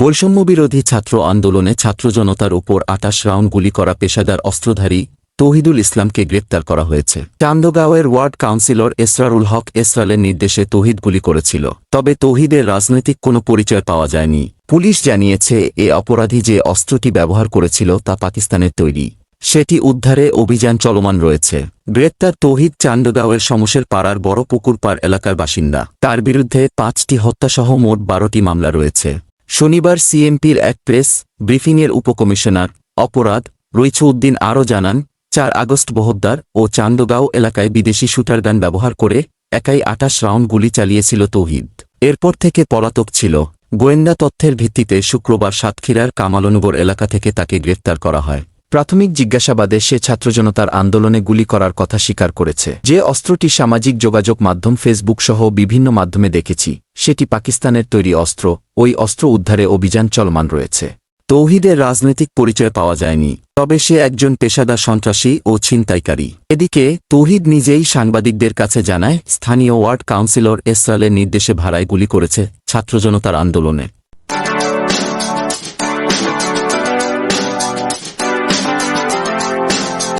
বৈষম্যবিরোধী ছাত্র আন্দোলনে ছাত্র জনতার উপর আটাশ রাউন্ড গুলি করা পেশাদার অস্ত্রধারী তৌহিদুল ইসলামকে গ্রেপ্তার করা হয়েছে। চান্দগাঁওয়ের ওয়ার্ড কাউন্সিলর এসরারুল হক এসরালের নির্দেশে তৌহিদ গুলি করেছিল, তবে তৌহিদের রাজনৈতিক কোনো পরিচয় পাওয়া যায়নি। পুলিশ জানিয়েছে, এ অপরাধী যে অস্ত্রটি ব্যবহার করেছিল তা পাকিস্তানের তৈরি। সেটি উদ্ধারে অভিযান চলমান রয়েছে। গ্রেপ্তার তৌহিদ চান্দগাঁওয়ের সমসের পাড়ার বড় পুকুরপাড় এলাকার বাসিন্দা। তার বিরুদ্ধে পাঁচটি হত্যাসহ মোট বারোটি মামলা রয়েছে। শনিবার সিএমপির এক প্রেস ব্রিফিংয়ের উপকমিশনার অপরাধ রইছউদ্দিন আরও জানান, চার আগস্ট বহদ্দার ও চান্দগাঁও এলাকায় বিদেশি শুটারগান ব্যবহার করে একাই আটাশ রাউন্ড গুলি চালিয়েছিল তৌহিদ। এরপর থেকে পলাতক ছিল। গোয়েন্দা তথ্যের ভিত্তিতে শুক্রবার সাতক্ষীরার কামালনগর এলাকা থেকে তাকে গ্রেফতার করা হয়। প্রাথমিক জিজ্ঞাসাবাদে সে ছাত্রজনতার আন্দোলনে গুলি করার কথা স্বীকার করেছে। যে অস্ত্রটি সামাজিক যোগাযোগ মাধ্যম ফেসবুক সহ বিভিন্ন মাধ্যমে দেখেছি, সেটি পাকিস্তানের তৈরি অস্ত্র, ওই অস্ত্র উদ্ধারে অভিযান চলমান রয়েছে। তৌহিদের রাজনৈতিক পরিচয় পাওয়া যায়নি, তবে সে একজন পেশাদার সন্ত্রাসী ও ছিনতাইকারী। এদিকে, তৌহিদ নিজেই সাংবাদিকদের কাছে জানায়, স্থানীয় ওয়ার্ড কাউন্সিলর এসরালের নির্দেশে ভাড়ায় গুলি করেছে ছাত্রজনতার আন্দোলনে